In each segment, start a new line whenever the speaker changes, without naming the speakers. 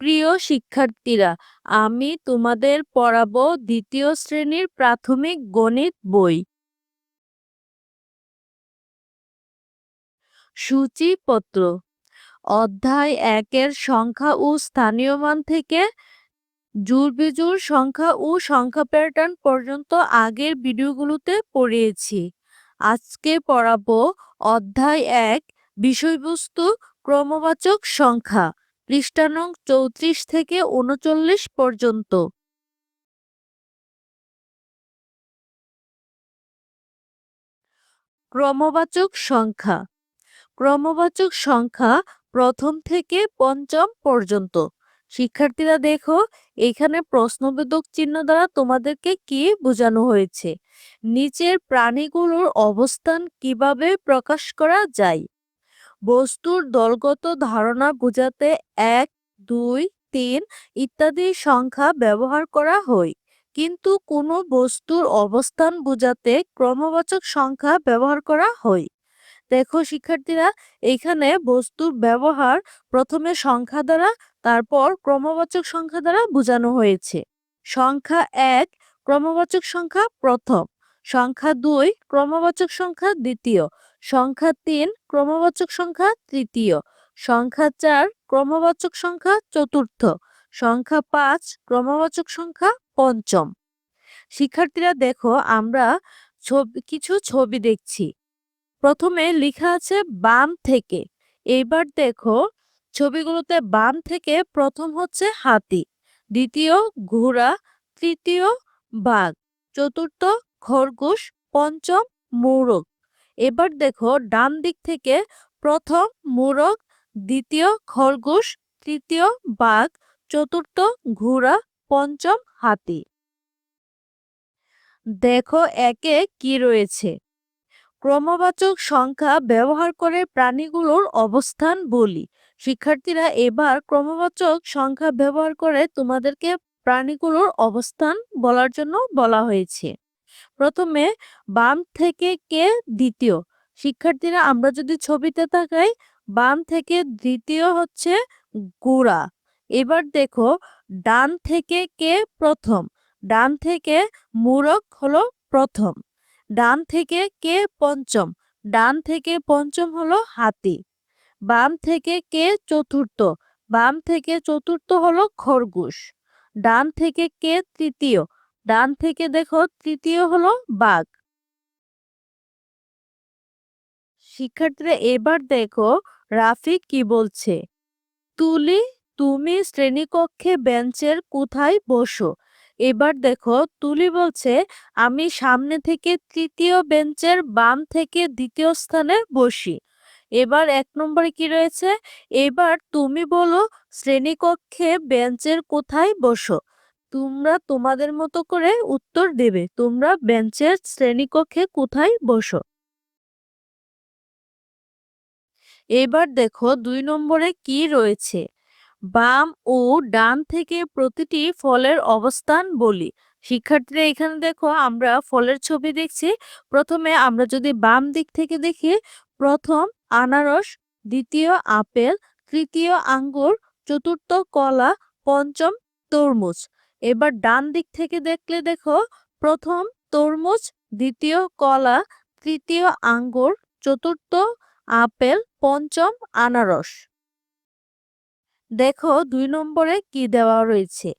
প্রিয় শিক্ষার্থীরা, আমি তোমাদের পড়াবো দ্বিতীয় শ্রেণির প্রাথমিক গণিত বই। সূচিপত্র, অধ্যায় একের সংখ্যা ও স্থানীয় মান থেকে জুড়বিজুড় সংখ্যা ও সংখ্যা প্যাটার্ন পর্যন্ত আগের ভিডিওগুলোতে পড়িয়েছি। আজকে পড়াবো অধ্যায় এক, বিষয়বস্তু ক্রমবাচক সংখ্যা। পৃষ্ঠা চৌত্রিশ থেকে উনচল্লিশ পর্যন্ত। ক্রমবাচক সংখ্যা। ক্রমবাচক সংখ্যা প্রথম থেকে পঞ্চম পর্যন্ত। শিক্ষার্থীরা দেখো, এখানে প্রশ্নবোধক চিহ্ন দ্বারা তোমাদেরকে কি বোঝানো হয়েছে? নিচের প্রাণীগুলোর অবস্থান কীভাবে প্রকাশ করা যায়? বস্তুর দলগত ধারণা বোঝাতে এক, দুই, তিন ইত্যাদি সংখ্যা ব্যবহার করা হয়। কিন্তু কোনো বস্তুর অবস্থান বোঝাতে ক্রমবাচক সংখ্যা ব্যবহার করা হয়। দেখো শিক্ষার্থীরা, এখানে বস্তুর ব্যবহার প্রথমে সংখ্যা দ্বারা, তারপর ক্রমবাচক সংখ্যা দ্বারা বোঝানো হয়েছে। সংখ্যা এক, ক্রমবাচক সংখ্যা প্রথম। সংখ্যা দুই, ক্রমবাচক সংখ্যা দ্বিতীয়। সংখ্যা তিন, ক্রমবাচক সংখ্যা তৃতীয়। সংখ্যা চার, ক্রমবাচক সংখ্যা চতুর্থ। সংখ্যা পাঁচ, ক্রমবাচক সংখ্যা পঞ্চম। শিক্ষার্থীরা, দেখো, আমরা ছবি, কিছু ছবি দেখছি। প্রথমে লেখা আছে বাম থেকে। এইবার দেখো, ছবিগুলোতে বাম থেকে প্রথম হচ্ছে হাতি। দ্বিতীয় ঘোড়া, তৃতীয় বাঘ। চতুর্থ খরগোশ, পঞ্চম মোরগ। এবার দেখো ডান দিক থেকে প্রথম মোরগ, দ্বিতীয় খরগোশ, তৃতীয় বাঘ, চতুর্থ ঘোড়া, পঞ্চম হাতি। দেখো একে কি রয়েছে। ক্রমবাচক সংখ্যা ব্যবহার করে প্রাণীগুলোর অবস্থান বলি। শিক্ষার্থীরা এবার ক্রমবাচক সংখ্যা ব্যবহার করে তোমাদেরকে প্রাণীগুলোর অবস্থান বলার জন্য বলা হয়েছে। প্রথমে বাম থেকে কে দ্বিতীয়? শিক্ষার্থীরা, আমরা যদি ছবিতে তাকাই, বাম থেকে দ্বিতীয় হচ্ছে গোড়া। এবার দেখো, ডান থেকে কে প্রথম? ডান থেকে মূরক হলো প্রথম। ডান থেকে কে পঞ্চম? ডান থেকে পঞ্চম হলো হাতি। বাম থেকে কে চতুর্থ? বাম থেকে চতুর্থ হলো খরগোশ। ডান থেকে কে তৃতীয়? ডান থেকে দেখো তৃতীয় হলো বাঘ। শিক্ষার্থীরা এবার দেখো রাফিক কি বলছে? তুলি, তুমি শ্রেণীকক্ষে বেঞ্চের কোথায় বসো? এবার দেখো তুলি বলছে, আমি সামনে থেকে তৃতীয় বেঞ্চের বাম থেকে দ্বিতীয় স্থানে বসি। এবার এক নম্বরে কি রয়েছে? এবার তুমি বলো শ্রেণীকক্ষে বেঞ্চের কোথায় বসো? তোমরা তোমাদের মতো করে উত্তর দেবে। তোমরা বেঞ্চের শ্রেণীকক্ষে কোথায় বসো? এবার দেখো দুই নম্বরে কি রয়েছে। বাম ও ডান থেকে প্রতিটি ফলের অবস্থান বলি। শিক্ষার্থীরা এখানে দেখো আমরা ফলের ছবি দেখছি। প্রথমে আমরা যদি বাম দিক থেকে দেখি, প্রথম আনারস, দ্বিতীয় আপেল, তৃতীয় আঙ্গুর, চতুর্থ কলা, পঞ্চম তরমুজ। এবার ডান দিক থেকে দেখলে দেখো, প্রথম তরমুজ, দ্বিতীয় কলা, তৃতীয় আঙ্গুর, চতুর্থ আপেল, পঞ্চম আনারস। দেখো দুই নম্বরে কি দেওয়া রয়েছে?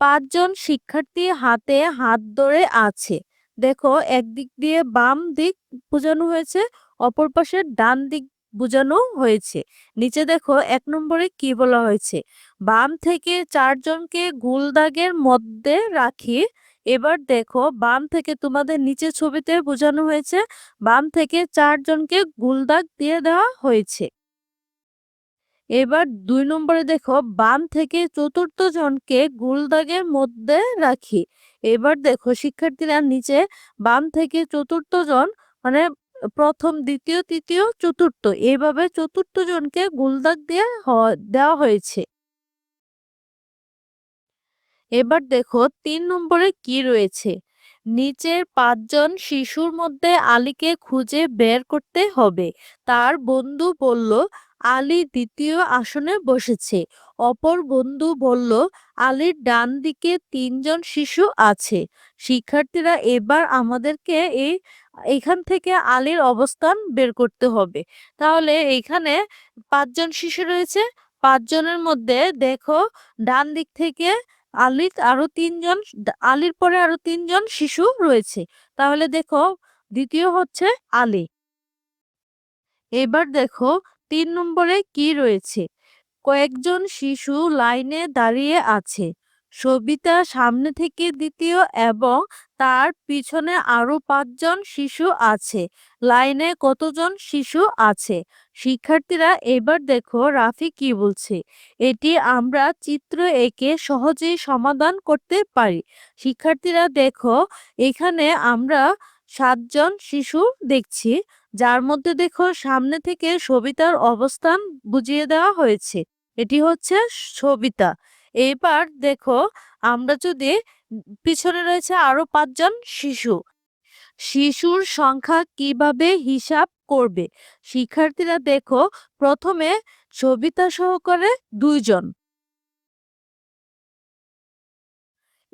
পাঁচজন শিক্ষার্থী হাতে হাত ধরে আছে। দেখো, একদিক দিয়ে বাম দিক বোঝানো হয়েছে, অপর পাশে ডান দিক বোঝানো হয়েছে। নিচে দেখো এক নম্বরে কি বলা হয়েছে? বাম থেকে চারজনকে গুল দাগের মধ্যে রাখি। এবার দেখো বাম থেকে তোমাদের নিচে ছবিতে বোঝানো হয়েছে, বাম থেকে চারজনকে গুল দাগ দিয়ে দেওয়া হয়েছে। এবার দুই নম্বরে দেখো বাম থেকে চতুর্থ জনকে গুলদাগের মধ্যে রাখি। এবার দেখো শিক্ষার্থীরা নিচে বাম থেকে চতুর্থ জন মানে প্রথম, দ্বিতীয়, তৃতীয়, চতুর্থ। এইভাবে চতুর্থ জনকে গুলদাগ দিয়ে দেওয়া হয়েছে। এবার দেখো, তিন নম্বরে কি রয়েছে? নিচের পাঁচজন শিশুর মধ্যে আলীকে খুঁজে বের করতে হবে। তার বন্ধু বলল, আলী দ্বিতীয় আসনে বসেছে। অপর বন্ধু বলল, আলীর ডান দিকে তিনজন শিশু আছে। শিক্ষার্থীরা এবার আমাদেরকে এই এখান থেকে আলীর অবস্থান বের করতে হবে। তাহলে এখানে পাঁচজন শিশু রয়েছে। পাঁচজনের মধ্যে দেখো ডান দিক থেকে আলীর আরও তিনজন, আলীর পরে আরও তিনজন শিশু রয়েছে। তাহলে দেখো দ্বিতীয় হচ্ছে আলী। এবার দেখো তিন নম্বরে কি রয়েছে? কয়েকজন শিশু লাইনে দাঁড়িয়ে আছে। সবিতা সামনে থেকে দ্বিতীয় এবং তার পিছনে আরও পাঁচজন শিশু আছে, লাইনে কতজন শিশু আছে? শিক্ষার্থীরা, এবার দেখো রাফি কি বলছে। এটি আমরা চিত্র এঁকে সহজেই সমাধান করতে পারি। শিক্ষার্থীরা, দেখো এখানে আমরা সাতজন শিশু দেখছি, যার মধ্যে দেখো সামনে থেকে সবিতার অবস্থান বুঝিয়ে দেওয়া হয়েছে। এটি হচ্ছে সবিতা। এবার দেখো আমরা যদি পিছনে রয়েছে আরও পাঁচজন শিশু। শিশুর সংখ্যা কীভাবে হিসাব করবে? শিক্ষার্থীরা দেখো প্রথমে সবিতা সহকারে দুইজন।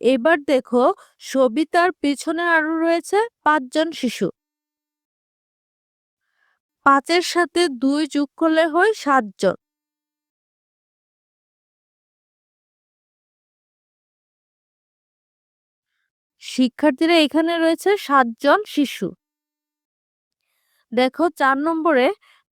এবার দেখো সবিতার পিছনে আরও রয়েছে পাঁচজন শিশু। পাঁচের সাথে দুই যোগ করলে হয় সাতজন। শিক্ষার্থীরা এখানে রয়েছে সাতজন শিশু। দেখো চার নম্বরে,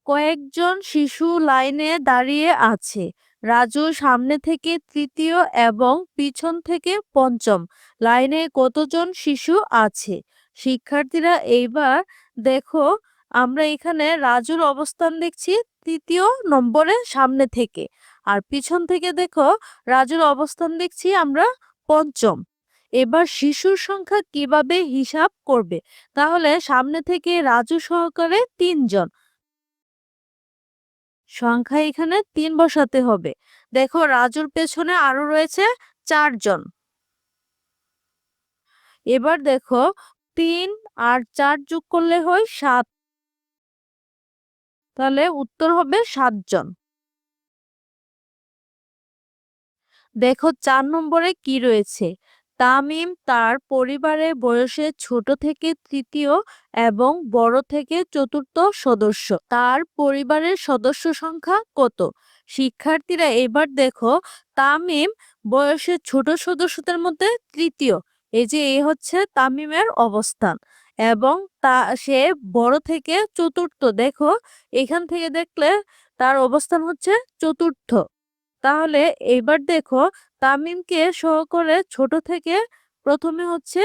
কয়েকজন শিশু লাইনে দাঁড়িয়ে আছে। রাজু সামনে থেকে তৃতীয় এবং পিছন থেকে পঞ্চম। লাইনে কতজন শিশু আছে? শিক্ষার্থীরা এইবার দেখো, আমরা এখানে রাজুর অবস্থান দেখছি তৃতীয় নম্বরে সামনে থেকে। আর পিছন থেকে দেখো, রাজুর অবস্থান দেখছি আমরা পঞ্চম। এবার শিশুর সংখ্যা কীভাবে হিসাব করবে? তাহলে সামনে থেকে রাজু সহকারে তিনজন। সংখ্যা এখানে তিন বসাতে হবে। দেখো রাজুর পেছনে আরও রয়েছে চারজন। এবার দেখো তিন আর চার যোগ করলে হয় সাত। তাহলে উত্তর হবে সাতজন। দেখো চার নম্বরে কি রয়েছে? তামিম তার পরিবারে বয়সে ছোট থেকে তৃতীয় এবং বড় থেকে চতুর্থ সদস্য। তার পরিবারের সদস্য সংখ্যা কত? শিক্ষার্থীরা এবার দেখো, তামিম বয়সে ছোট সদস্যদের মধ্যে তৃতীয়। এই যে এই হচ্ছে তামিমের অবস্থান এবং তা, সে বড় থেকে চতুর্থ। দেখো, এখান থেকে দেখলে তার অবস্থান হচ্ছে চতুর্থ। তাহলে এবার দেখো তামিমকে সহ করে ছোট থেকে প্রথমে হচ্ছে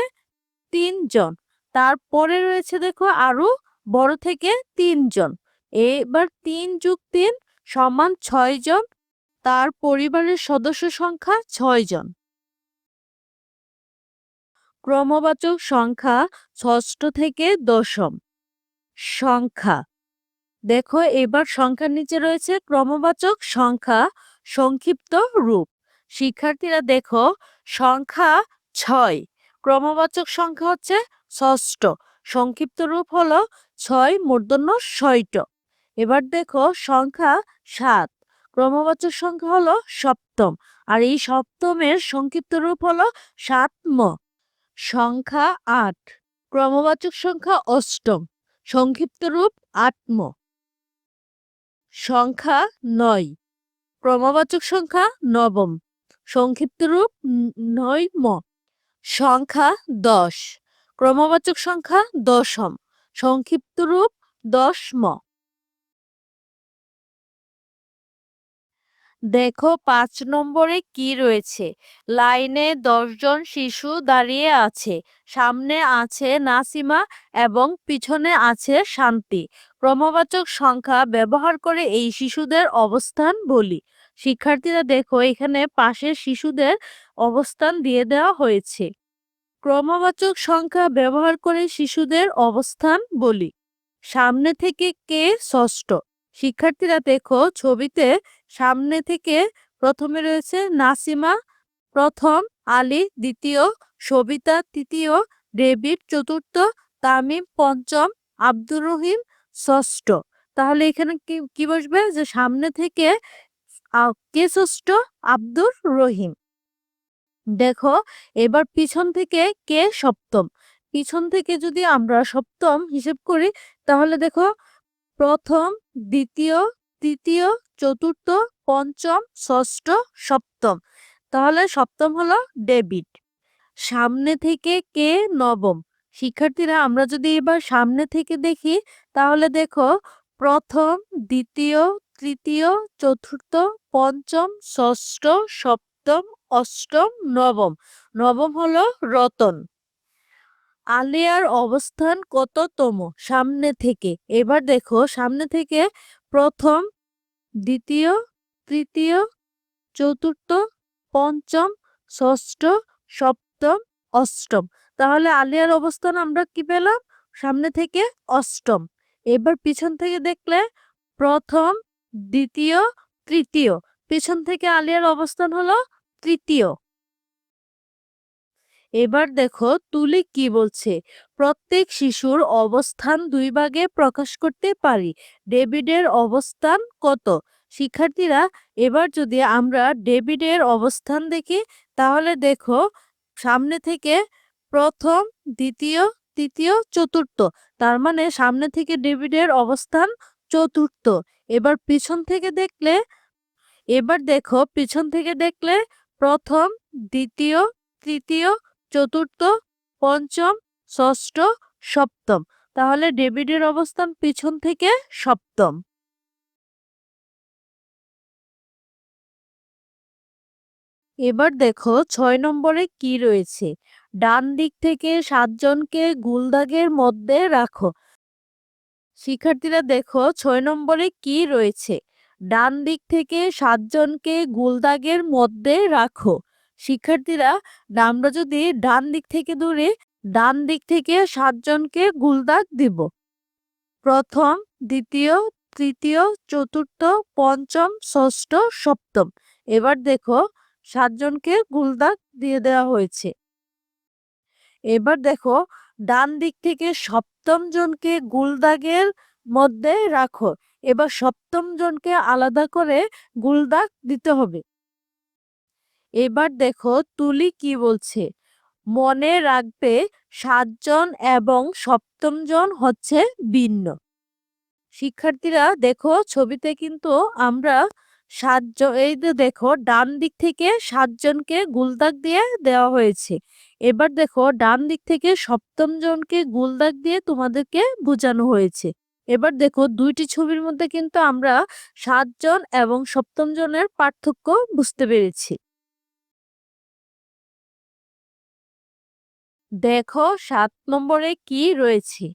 তিনজন তারপরে রয়েছে দেখো আরও বড় থেকে তিনজন এবার তিন যুগ তিন সমান ছয় জন, তার পরিবারের সদস্য সংখ্যা ছয় জন। ক্রমবাচক সংখ্যা ষষ্ঠ থেকে দশম সংখ্যা। দেখো এবার সংখ্যার নিচে রয়েছে ক্রমবাচক সংখ্যা সংক্ষিপ্ত রূপ। শিক্ষার্থীরা দেখো, সংখ্যা ছয়। ক্রমবাচক সংখ্যা হচ্ছে ষষ্ঠ। সংক্ষিপ্ত রূপ হলো ছয় মূর্ধন্য ষয়ট এবার দেখো, সংখ্যা সাত। ক্রমবাচক সংখ্যা হলো সপ্তম। আর এই সপ্তমের সংক্ষিপ্ত রূপ হলো সাতম। সংখ্যা আট। ক্রমবাচক সংখ্যা অষ্টম। সংক্ষিপ্ত রূপ আটম। সংখ্যা নয়। ক্রমবাচক সংখ্যা নবম। সংক্ষিপ্ত রূপ ম। সংখ্যা দশ। ক্রমবাচক সংখ্যা দশম। সংক্ষিপ্ত রূপ দশম দেখো পাঁচ নম্বরে কি রয়েছে? লাইনে দশজন শিশু দাঁড়িয়ে আছে। সামনে আছে নাসিমা এবং পিছনে আছে শান্তি। ক্রমবাচক সংখ্যা ব্যবহার করে এই শিশুদের অবস্থান বলি। শিক্ষার্থীরা দেখো এখানে পাশের শিশুদের অবস্থান দিয়ে দেওয়া হয়েছে। ক্রমবাচক সংখ্যা ব্যবহার করে শিশুদের অবস্থান বলি। সামনে থেকে কে ষষ্ঠ? শিক্ষার্থীরা দেখো ছবিতে সামনে থেকে প্রথমে রয়েছে নাসিমা, প্রথম আলী, দ্বিতীয় সবিতা, তৃতীয় ডেভিড, চতুর্থ তামিম, পঞ্চম আব্দুর রহিম, ষষ্ঠ। তাহলে এখানে কি কি বসবে? যে সামনে থেকে কে ষষ্ঠ? আব্দুর রহিম। দেখো, এবার পিছন থেকে কে সপ্তম? পিছন থেকে যদি আমরা সপ্তম হিসেব করি, তাহলে দেখো প্রথম, দ্বিতীয়, তৃতীয়, চতুর্থ, পঞ্চম, ষষ্ঠ, সপ্তম। তাহলে সপ্তম হলো ডেবিট। সামনে থেকে কে নবম? শিক্ষার্থীরা, আমরা যদি এবার সামনে থেকে দেখি, তাহলে দেখো, প্রথম, দ্বিতীয়, তৃতীয়, চতুর্থ, পঞ্চম, ষষ্ঠ, সপ্তম, অষ্টম, নবম। নবম হলো রতন। আলিয়ার অবস্থান কততম? সামনে থেকে। এবার দেখো, সামনে থেকে প্রথম, দ্বিতীয়, তৃতীয়, চতুর্থ, পঞ্চম, ষষ্ঠ, সপ্তম, অষ্টম। তাহলে আলিয়ার অবস্থান আমরা কি পেলাম? সামনে থেকে অষ্টম। এবার পিছন থেকে দেখলে প্রথম, দ্বিতীয়, তৃতীয়। পিছন থেকে আলিয়ার অবস্থান হলো তৃতীয়। এবার দেখো তুলি কি বলছে? প্রত্যেক শিশুর অবস্থান দুই ভাগে প্রকাশ করতে পারি। ডেভিডের অবস্থান কত? শিক্ষার্থীরা, এবার যদি আমরা ডেভিডের অবস্থান দেখি, তাহলে দেখো সামনে থেকে প্রথম, দ্বিতীয়, তৃতীয়, চতুর্থ। তার মানে সামনে থেকে ডেভিডের অবস্থান চতুর্থ। এবার পিছন থেকে দেখলে, এবার দেখো পিছন থেকে দেখলে প্রথম, দ্বিতীয়, তৃতীয় চতুর্থ, পঞ্চম, ষষ্ঠ, সপ্তম। তাহলে ডেভিডের অবস্থান পিছন থেকে সপ্তম। এবার দেখো ছয় নম্বরে কি রয়েছে? ডান দিক থেকে সাতজনকে গুলদাগের মধ্যে রাখো। শিক্ষার্থীরা দেখো ছয় নম্বরে কি রয়েছে? ডান দিক থেকে সাতজনকে গুলদাগের মধ্যে রাখো। শিক্ষার্থীরা আমরা যদি ডান দিক থেকে দূরে ডান দিক থেকে সাতজনকে গুলদাগ দিব। প্রথম, দ্বিতীয়, তৃতীয়, চতুর্থ, পঞ্চম, ষষ্ঠ, সপ্তম। এবার দেখো, সাতজনকে গুলদাগ দিয়ে দেওয়া হয়েছে। এবার দেখো, ডান দিক থেকে সপ্তম জনকে গুলদাগের মধ্যে রাখো। এবার সপ্তম জনকে আলাদা করে গুলদাগ দিতে হবে। এবার দেখো তুলি কি বলছে? মনে রাখবে সাতজন এবং সপ্তম জন হচ্ছে ভিন্ন। শিক্ষার্থীরা দেখো ছবিতে কিন্তু আমরা সাতজন এই দেখো ডান দিক থেকে সাতজনকে গুলদাগ দিয়ে দেওয়া হয়েছে। এবার দেখো ডান দিক থেকে সপ্তম জনকে গুলদাগ দিয়ে তোমাদেরকে বোঝানো হয়েছে। এবার দেখো দুইটি ছবির মধ্যে কিন্তু আমরা সাতজন এবং সপ্তম জনের পার্থক্য বুঝতে পেরেছি। দেখো সাত নম্বরে কি রয়েছে।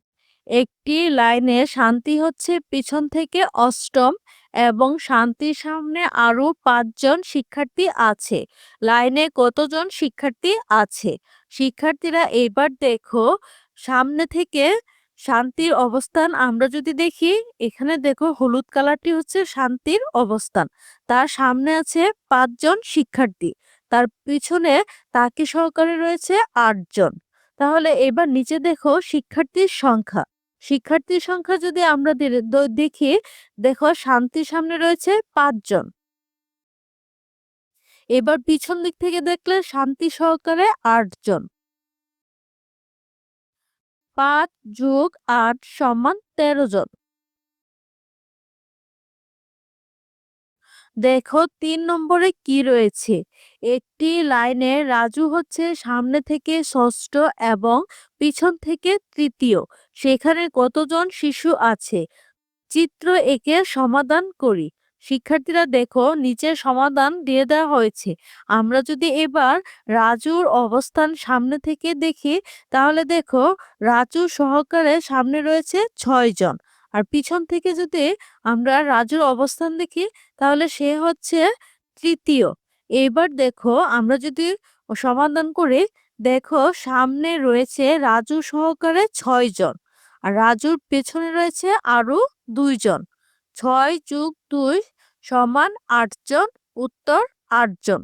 একটি লাইনে শান্তি হচ্ছে পিছন থেকে অষ্টম এবং শান্তির সামনে আরও পাঁচজন শিক্ষার্থী আছে। লাইনে কতজন শিক্ষার্থী আছে? শিক্ষার্থীরা এবার দেখো, সামনে থেকে শান্তির অবস্থান আমরা যদি দেখি, এখানে দেখো হলুদ কালারটি হচ্ছে শান্তির অবস্থান। তার সামনে আছে পাঁচজন শিক্ষার্থী। তার পিছনে তাকে সহকারে রয়েছে আটজন। তাহলে এবার নিচে দেখো শিক্ষার্থীর সংখ্যা। শিক্ষার্থীর সংখ্যা যদি আমরা দেখি, দেখো শান্তির সামনে রয়েছে পাঁচজন এবার পিছন দিক থেকে দেখলে শান্তি সহকারে আটজন পাঁচ যোগ আট সমান তেরো জন। দেখো তিন নম্বরে কি রয়েছে? একটি লাইনে রাজু হচ্ছে সামনে থেকে ষষ্ঠ এবং পিছন থেকে তৃতীয়। সেখানে কতজন শিশু আছে? চিত্র একে সমাধান করি। শিক্ষার্থীরা দেখো নিচে সমাধান দিয়ে দেওয়া হয়েছে। আমরা যদি এবার রাজুর অবস্থান সামনে থেকে দেখি, তাহলে দেখো রাজু সহকারে সামনে রয়েছে ছয় জন আর পিছন থেকে যদি আমরা রাজুর অবস্থান দেখি, তাহলে সে হচ্ছে তৃতীয়। এবার দেখো, আমরা যদি সমাধান করি, দেখো সামনে রয়েছে রাজু সহকারে ছয় জন, আর রাজুর পেছনে রয়েছে আরও দুইজন ছয় যুগ দুই সমান আটজন উত্তর আটজন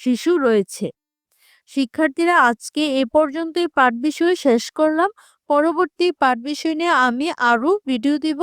শিশু রয়েছে। শিক্ষার্থীরা, আজকে এ পর্যন্তই পাঠ বিষয় শেষ করলাম। পরবর্তী পাঠ বিষয় নিয়ে আমি আরও ভিডিও দিব।